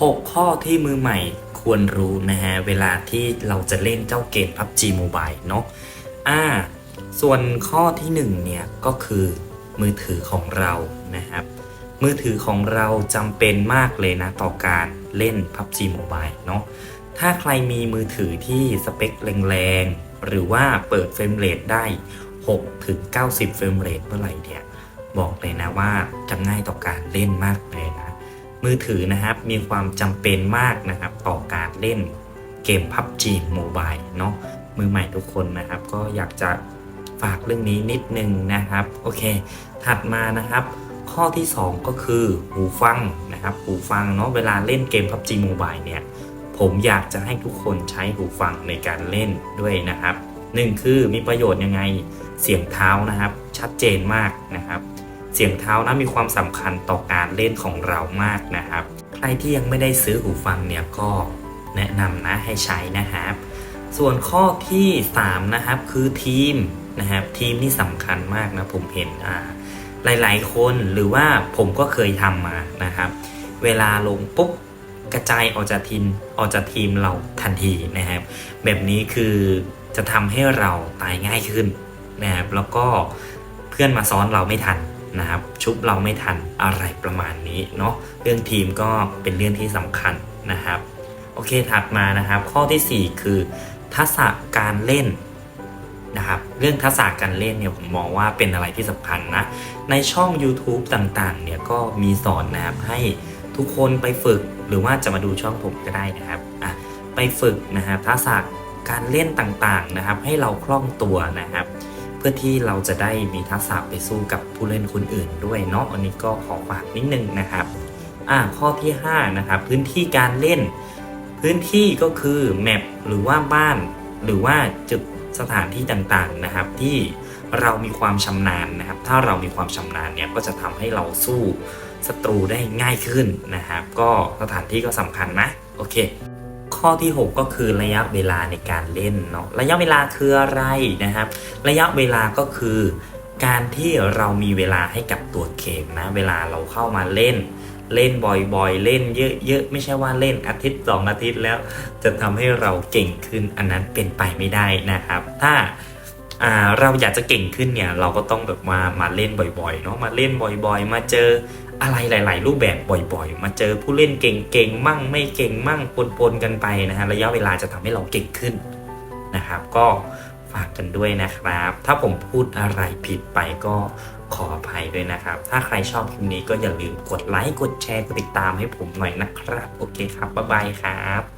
6 ข้อที่มือใหม่ควรรู้นะฮะ เวลาที่เราจะเล่นเจ้าเกม PUBG Mobile เนาะอ่า ส่วนข้อที่ 1 เนี่ย ก็คือมือถือของเรานะครับ มือถือของเราจำเป็นมากเลยนะ ต่อการเล่น PUBG Mobile เนาะถ้าใครมีมือถือที่สเปคแรงๆ หรือว่าเปิดเฟรมเรทได้ 6 ถึง 90 เฟรมเรทเมื่อไหร่เนี่ย บอกเลยนะว่าจะง่ายต่อการเล่นมากเลยนะ มือถือนะครับมีความจำเป็นมากนะครับ ต่อการเล่นเกม PUBG Mobile เนาะมือใหม่ทุกคนนะครับ ก็อยากจะฝากเรื่องนี้นิดนึงนะครับ โอเค ถัดมานะครับ ข้อที่ 2 ก็คือหูฟังนะครับ หูฟังเนาะเวลาเล่นเกม PUBG Mobile เนี่ย ผมอยากจะให้ทุกคนใช้หูฟังในการเล่นด้วยนะครับหนึ่งคือมีประโยชน์ยังไงเสียงเท้านะครับ ชัดเจนมากนะครับ เสียงเท้านะมีความสำคัญต่อการเล่นของเรามากนะครับ ใครที่ยังไม่ได้ซื้อหูฟังเนี่ยก็แนะนำนะให้ใช้นะครับ ส่วนข้อที่ 3 นะครับคือทีมนะครับทีมนี่สำคัญมากนะผมเห็นอ่าหลาย ๆ คนหรือว่าผมก็เคยทำมานะครับ เวลาลงปุ๊บกระจายออกจากทีมออกจากทีมเราทันทีนะครับ แบบนี้คือจะทำให้เราตายง่ายขึ้นนะครับแล้วก็เพื่อนมาซ้อนเราไม่ทัน นะครับชุบเราไม่ทันอะไรประมาณนี้เนาะเรื่องทีมก็เป็นเรื่องที่สำคัญนะครับ โอเคถัดมานะครับ ข้อทีสี่ 4 คือ ทักษะการเล่นนะครับเรื่องทักษะการเล่นเนี่ยผมมองว่าเป็นอะไรที่สำคัญนะในช่อง YouTube ต่างๆเนี่ยก็มีสอนนะครับให้ทุกคนไปฝึกหรือว่าจะมาดูช่องผมก็ได้นะครับอะไปฝึกนะครับทักษะการเล่นต่างๆนะครับ ให้เราคล่องตัวนะครับ พื่อที่เราจะได้มีทักษะไปสู้กับผู้เล่นคนอื่นด้วยเนาะอันนี้ก็ขอฝากนิดนึงนะครับอ่าข้อที่5นะครับพื้นที่การเล่น พื้นที่ก็คือแมปหรือว่าบ้าน หรือว่าจุดสถานที่ต่างๆนะครับ ที่เรามีความชำนาญนะครับ ถ้าเรามีความชำนาญเนี่ยก็จะทำให้เราสู้ศัตรูได้ง่ายขึ้นนะครับ ก็สถานที่ก็สำคัญนะ โอเค ข้อที่ 6 ก็คือระยะเวลาในการเล่นเนาะระยะเวลาคืออะไรนะครับ ระยะเวลาก็คือการที่เรามีเวลาให้กับตัวเกมนะ เวลาเราเข้ามาเล่น เล่นบ่อยๆ เล่นเยอะๆ ไม่ใช่ว่าเล่นอาทิตย์สองอาทิตย์แล้ว จะทำให้เราเก่งขึ้นอันนั้นเป็นไปไม่ได้นะครับ ถ้า อ่าเราอยากจะเก่งขึ้นเนี่ยเราก็ต้องแบบมามาเล่นบ่อยๆเนาะมาเล่นบ่อย ๆ มาเจออะไรหลาย ๆ รูปแบบบ่อย ๆ มาเจอผู้เล่นเก่งๆมั่งไม่เก่งมั่งปนๆกันไปนะฮะระยะเวลาจะทำให้เราเก่งขึ้นนะครับ ก็ฝากกันด้วยนะครับ ถ้าผมพูดอะไรผิดไปก็ขออภัยด้วยนะครับ ถ้าใครชอบคลิปนี้ก็อย่าลืมกดไลค์กดแชร์กดติดตามให้ผมหน่อยนะครับ โอเคครับบ๊ายบายครับ